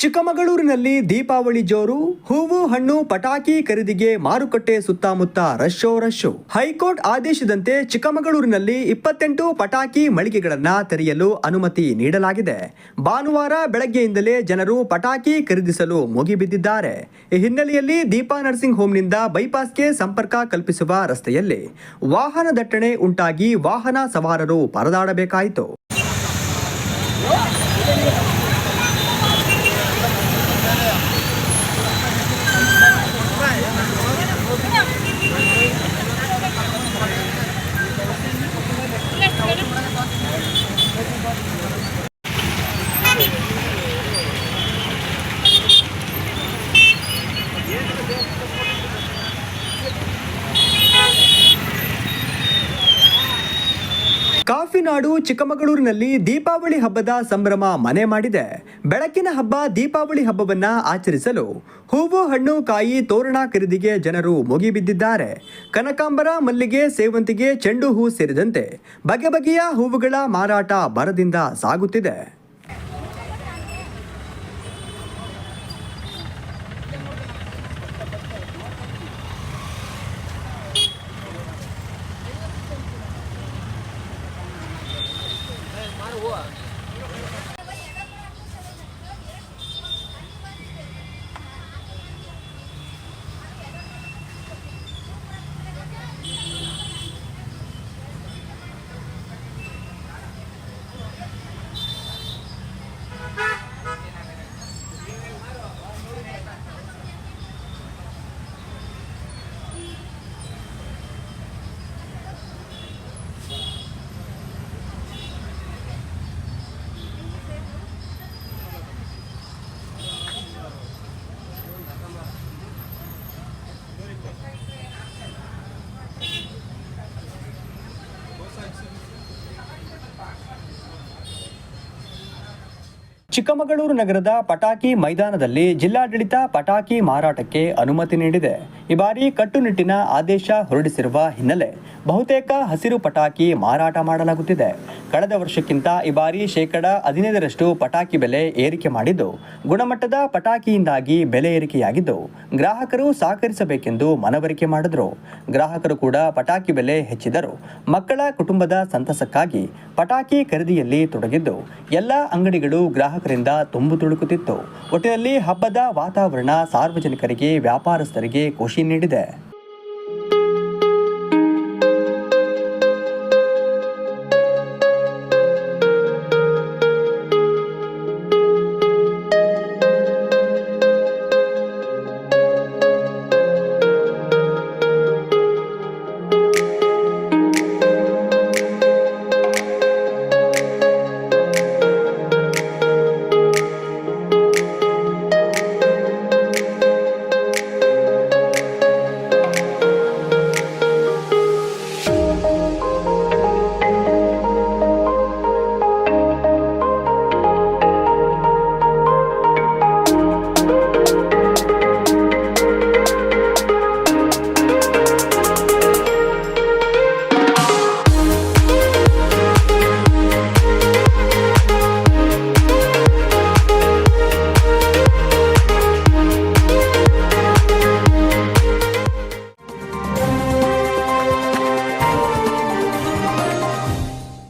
ಚಿಕ್ಕಮಗಳೂರಿನಲ್ಲಿ ದೀಪಾವಳಿ ಜೋರು, ಹೂವು, ಹಣ್ಣು, ಪಟಾಕಿ ಖರೀದಿಗೆ ಮಾರುಕಟ್ಟೆ ಸುತ್ತಮುತ್ತ ರಶ್ಶೋ ರಶ್ಶು ಹೈಕೋರ್ಟ್ ಆದೇಶದಂತೆ ಚಿಕ್ಕಮಗಳೂರಿನಲ್ಲಿ ಇಪ್ಪತ್ತೆಂಟು ಪಟಾಕಿ ಮಳಿಗೆಗಳನ್ನ ತೆರೆಯಲು ಅನುಮತಿ ನೀಡಲಾಗಿದೆ. ಭಾನುವಾರ ಬೆಳಗ್ಗೆಯಿಂದಲೇ ಜನರು ಪಟಾಕಿ ಖರೀದಿಸಲು ಮುಗಿಬಿದ್ದಿದ್ದಾರೆ. ಈ ಹಿನ್ನೆಲೆಯಲ್ಲಿ ದೀಪಾ ನರ್ಸಿಂಗ್ ಹೋಮ್ನಿಂದ ಬೈಪಾಸ್ಗೆ ಸಂಪರ್ಕ ಕಲ್ಪಿಸುವ ರಸ್ತೆಯಲ್ಲಿ ವಾಹನ ದಟ್ಟಣೆ ಉಂಟಾಗಿ ವಾಹನ ಸವಾರರು ಪರದಾಡಬೇಕಾಯಿತು. ಕಾಫಿನಾಡು ಚಿಕ್ಕಮಗಳೂರಿನಲ್ಲಿ ದೀಪಾವಳಿ ಹಬ್ಬದ ಸಂಭ್ರಮ ಮನೆ ಮಾಡಿದೆ. ಬೆಳಕಿನ ಹಬ್ಬ ದೀಪಾವಳಿ ಹಬ್ಬವನ್ನ ಆಚರಿಸಲು ಹೂವು, ಹಣ್ಣು, ಕಾಯಿ, ತೋರಣ ಖರೀದಿಗೆ ಜನರು ಮುಗಿಬಿದ್ದಿದ್ದಾರೆ. ಕನಕಾಂಬರ, ಮಲ್ಲಿಗೆ, ಸೇವಂತಿಗೆ, ಚೆಂಡು ಹೂ ಸೇರಿದಂತೆ ಬಗೆ ಬಗೆಯ ಹೂವುಗಳ ಮಾರಾಟ ಬರದಿಂದ ಸಾಗುತ್ತಿದೆ. ಚಿಕ್ಕಮಗಳೂರು ನಗರದ ಪಟಾಕಿ ಮೈದಾನದಲ್ಲಿ ಜಿಲ್ಲಾಡಳಿತ ಪಟಾಕಿ ಮಾರಾಟಕ್ಕೆ ಅನುಮತಿ ನೀಡಿದೆ. ಈ ಬಾರಿ ಕಟ್ಟುನಿಟ್ಟಿನ ಆದೇಶ ಹೊರಡಿಸಿರುವ ಹಿನ್ನೆಲೆ ಬಹುತೇಕ ಹಸಿರು ಪಟಾಕಿ ಮಾರಾಟ ಮಾಡಲಾಗುತ್ತಿದೆ. ಕಳೆದ ವರ್ಷಕ್ಕಿಂತ ಈ ಬಾರಿ ಶೇಕಡ ಹದಿನೈದರಷ್ಟು ಪಟಾಕಿ ಬೆಲೆ ಏರಿಕೆ ಮಾಡಿದ್ದು, ಗುಣಮಟ್ಟದ ಪಟಾಕಿಯಿಂದಾಗಿ ಬೆಲೆ ಏರಿಕೆಯಾಗಿದ್ದು, ಗ್ರಾಹಕರು ಸಹಕರಿಸಬೇಕೆಂದು ಮನವರಿಕೆ ಮಾಡಿದರು. ಗ್ರಾಹಕರು ಕೂಡ ಪಟಾಕಿ ಬೆಲೆ ಹೆಚ್ಚಿದರು ಮಕ್ಕಳ ಕುಟುಂಬದ ಸಂತಸಕ್ಕಾಗಿ ಪಟಾಕಿ ಖರೀದಿಯಲ್ಲಿ ತೊಡಗಿದ್ದು, ಎಲ್ಲ ಅಂಗಡಿಗಳು ಗ್ರಾಹಕರಿಂದ ತುಂಬು ತುಳುಕುತ್ತಿತ್ತು. ಒಟ್ಟಿನಲ್ಲಿ ಹಬ್ಬದ ವಾತಾವರಣ ಸಾರ್ವಜನಿಕರಿಗೆ, ವ್ಯಾಪಾರಸ್ಥರಿಗೆ ಖುಷಿ ನೀಡಿದೆ.